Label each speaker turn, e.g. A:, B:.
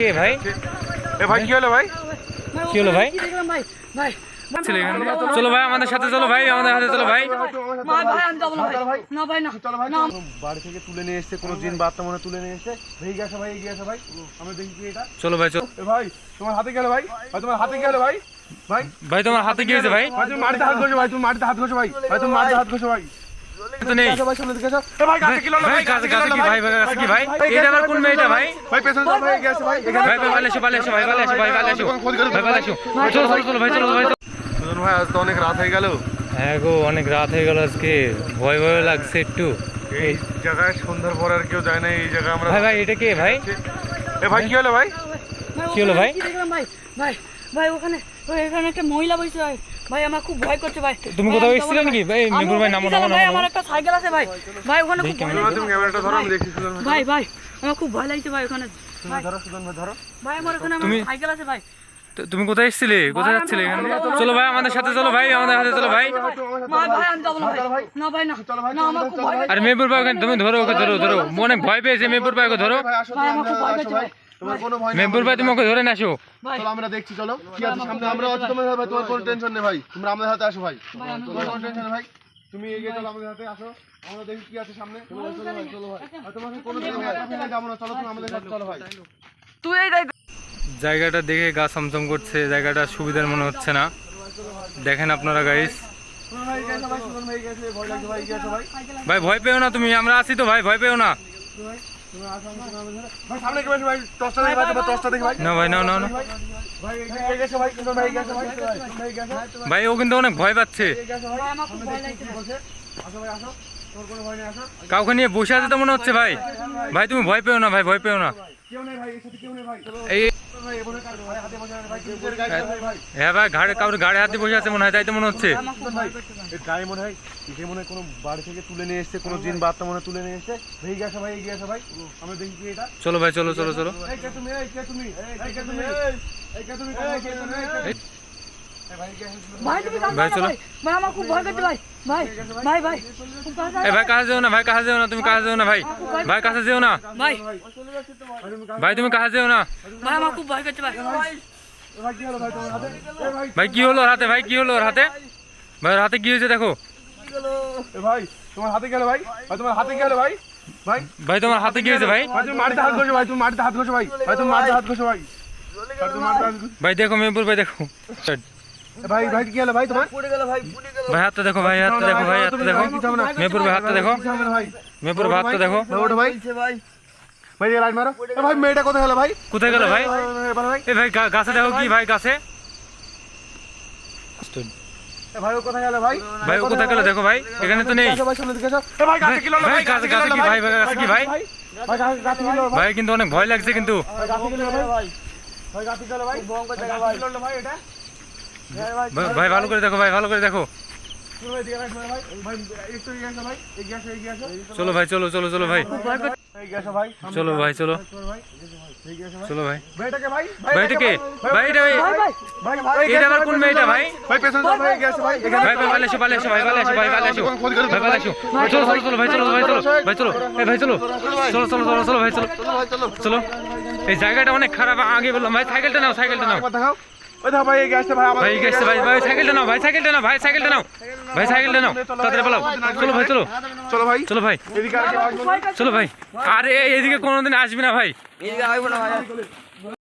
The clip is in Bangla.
A: কে ভাই?
B: এ ভাই কি হলো ভাই?
A: কি হলো ভাই?
C: ভাই ভাই
A: ছিল এখানে। চলো ভাই আমাদের সাথে চলো ভাই আমাদের হাতে চলো ভাই।
C: ভাই ভাই আমি যাব না ভাই। না ভাই না।
B: চলো ভাই।
C: না।
B: কোনো বাড়ি থেকে তুলে নিয়ে এসেছে কোনো মনে তুলে নিয়ে এসেছে। ভেঙে গেছে ভাই এগিয়ে গেছে ভাই। আমরা দেখি এটা।
A: চলো ভাই চলো।
B: ভাই তোমার হাতে গেলে ভাই? ভাই তোমার হাতে গেলে ভাই? ভাই?
A: ভাই তোমার হাতে কি হয়েছে ভাই?
B: ভাই তুমি মাটিতে হাত ঘষো ভাই তুমি মাটিতে হাত ঘষো ভাই। ভাই তুমি মাটিতে হাত ঘষো ভাই।
A: তো নেই।
B: ভাই সামনে দিকে আসো। এ ভাই কাছে কি লড়লো
A: ভাই কাছে কাছে কি ভাই ভাই? কাছে কি ভাই? এটা আবার কোন মেয়েটা ভাই?
B: ভাই? পেছনে যাও ভাই এগিয়ে ভাই
A: ভাই ভাই ভালো এসো ভালো এসো ভাই ভালো এসো ভাই ভালো এসো। ভাই ভালো এসো। চলো চলো চলো ভাই চলো ভাই
B: সুজন ভাই আজ তো অনেক রাত হয়ে গেল।
A: হ্যাঁ গো অনেক রাত হয়ে গেল আজকে। ভয় ভয় লাগছে একটু।
B: এই জায়গায় সন্ধ্যার পর আর কেউ যায় না এই জায়গায় আমরা
A: ভাই ভাই এটা কে ভাই?
B: এ ভাই কি হলো ভাই?
A: কি হলো ভাই?
C: ভাই? ভাই ভাই ওখানে একটা মহিলা বসে ভাই ভাই আমার খুব ভয় করছে ভাই।
A: তুমি কোথাও এসেছিলে নাকি? ভাই, মেঘুর ভাই, নামো, নামো,
C: ভাই আমার একটা সাইকেল আছে ভাই। ভাই ওখানে খুব ভয় লাগছে।
B: তুমি ক্যামেরাটা ধরো আমি দেখছি সুজন ভাই।
C: ভাই আমার খুব ভয় লাগছে ভাই ওখানে।
B: ধরো সুজন ভাই ধরো।
C: ভাই আমার ওখানে আমার সাইকেল আছে ভাই।
A: তুমি কোথায় এসেছিলে? কোথায় যাচ্ছিলে এখানে? চলো ভাই আমাদের সাথে চলো ভাই আমাদের সাথে চলো ভাই। আর মেপুর ভাই ওখানে তুমি ধরো ওকে ধরো ধরো। অনেক ভয় পেয়েছে মেপুর ভাই ওকে ধরো।
B: তোমার কোনো ভয়
A: ভাই তুমি ওকে ধরে না আসো
B: চলো আমরা দেখছি চলো। কি আছে সামনে আমরা আছি তোমার ভাই তোমার কোনো টেনশন নেই ভাই। তোমরা আমাদের হাতে আসো ভাই। তোমার কোনো টেনশন নেই ভাই। তুমি এগিয়ে চলো আমাদের হাতে আসো। আমরা দেখি কি আছে সামনে। চলো ভাই, চলো ভাই। আর তোমাকে কোনো টেনশন যাব না চলো তুমি আমাদের সাথে চলো ভাই।
C: তুই এই
A: জায়গাটা দেখে গা সমসম করছে জায়গাটা সুবিধার মনে হচ্ছে না। দেখেন আপনারা গাইস
B: ভাই ভয়
A: পেও না তুমি আমরা আছি তো ভাই ভয় পেও না।
B: ভাই
A: ও কিন্তু অনেক ভয় পাচ্ছে।
B: আসো ভাই আসো
A: কাউকে নিয়ে বসে আছে তো মনে হচ্ছে ভাই? ভাই তুমি ভয় পেও না ভাই ভয় পেও না। হ্যাঁ ভাই ঘাড়ে কাউর ঘাড়ে হাতে বসে আছে মনে হয় তাই তো মনে হচ্ছে।
B: গায়ে মনে হয় এসে মনে হয় কোনো বাড়ি থেকে তুলে নিয়ে এসেছে কোনো জিন বার্তা মনে তুলে নিয়ে এসেছে। ভেঙে গেছে ভাই এগিয়ে গেছে ভাই আমরা দেখি এটা।
A: চলো ভাই চলো চলো চলো।
B: তুমি তুমি তুমি ভাই
C: তুমি
A: ভাই,
C: ভাই
A: চলো।
C: ভাই ভাই আমার খুব ভয় করছে ভাই ভাই ভাই ভাই। খুব
A: ভাই কাছে যেও না ভাই কাছে যেও না তুমি কাছে যেও না ভাই। ভাই কাছে যেও না।
C: ভাই।
A: ভাই তুমি কাছে যেও না।
C: ভাই আমার খুব ভয় করছে ভাই।
B: ভাই কি হলো হাতে? ভাই
A: ভাই কি হলো ওর হাতে? ভাই কি হলো ওর হাতে কি হয়েছে দেখো?
B: ভাই তোমার হাতে গেলে ভাই? ভাই তোমার হাতে গেলে ভাই ভাই?
A: ভাই তোমার হাতে কি হয়েছে ভাই?
B: তুমি মাটিতে হাত ঘষো ভাই তুমি মাটিতে হাত ঘষো ভাই ভাই তুমি মাটিতে হাত ঘষো ভাই। ভাই,
A: দেখো মেপুর ভাই দেখো।
B: ভাই ভাই কি হলো ভাই তোমার?
A: ভাই হাতটা দেখো ভাই হাতটা দেখো ভাই হাতটা দেখো।
B: কিছু হবে না
A: মেপুর ভাই হাতটা দেখো।
B: কিছু হবে না ভাই
A: মেপুর ভাই হাতটা দেখো।
B: ভাই ভাই ভাই দিয়ে মারো। এ ভাই মেয়েটা কোথায় গেল ভাই?
A: কোথায় গেল ভাই? এ ভাই গাছে দেখো কি ভাই গাছে?
B: এ ভাই ও কোথায় গেল ভাই?
A: ভাই ও কোথায় গেল দেখো ভাই এখানে তো নেই।
B: ভাই সামনে দিকে আসো এ ভাই গাছে কি লড়লো
A: ভাই,
B: ভাই
A: গাছে- গাছে কি ভাই, ভাই, গাছে কি ভাই?
B: ভাই গাছে গাছে কি লড়লো ভাই?
A: ভাই কিন্তু অনেক ভয় লাগছে কিন্তু।
B: ভাই গাছে কি লড়লো ভাই? ভাই গাছে কি লড়লো ভাই? ভয়ঙ্কর জায়গা ভাই। লড়লো ভাই এটা? ভাই ভাই
A: ভাই- ভাই ভালো করে দেখো ভাই ভালো করে দেখো।
B: ভাই ভাই ভাই ভাই
A: চলো ভাই চলো চলো চলো ভাই।
B: ভাই
A: চলো ভাই চলো।
B: ভাই ভাই
A: চলো ভাই।
B: ভাইটাকে ভাই
A: ভাই এটা ভাই ভাই।
B: ভাই ভাই
A: আবার কোন মেয়েটা ভাই?
B: ভাই? পেছনে যাও ভাই ভাই
A: ভাই ভাই ভালো এসো ভালো এসো ভাই ভালো এসো ভাই ভালো এসো। ভাই ভালো এসো। চলো চলো চলো ভাই চলো ভাই চলো ভাই চলো এই ভাই চলো। চলো চলো চলো চলো ভাই চলো।
B: চলো
A: চলো। এই জায়গাটা অনেক খারাপ আগে বললাম ভাই সাইকেলটা নাও সাইকেলটা নাও।
B: দেখাও। ওই দেখো ভাই এগিয়ে আসছে ভাই আমার
A: ভাই গেছে ভাই ভাই সাইকেলটা নাও ভাই সাইকেলটা নাও ভাই সাইকেলটা নাও ভাই সাইকেলটা নাও তাড়াতাড়ি পালাও। চলো ভাই চলো।
B: চলো ভাই।
A: চলো ভাই।
B: এদিকে আর।
A: চলো ভাই। আরে এদিকে কোনোদিন আসবি না ভাই।
C: এই আইবো না ভাই।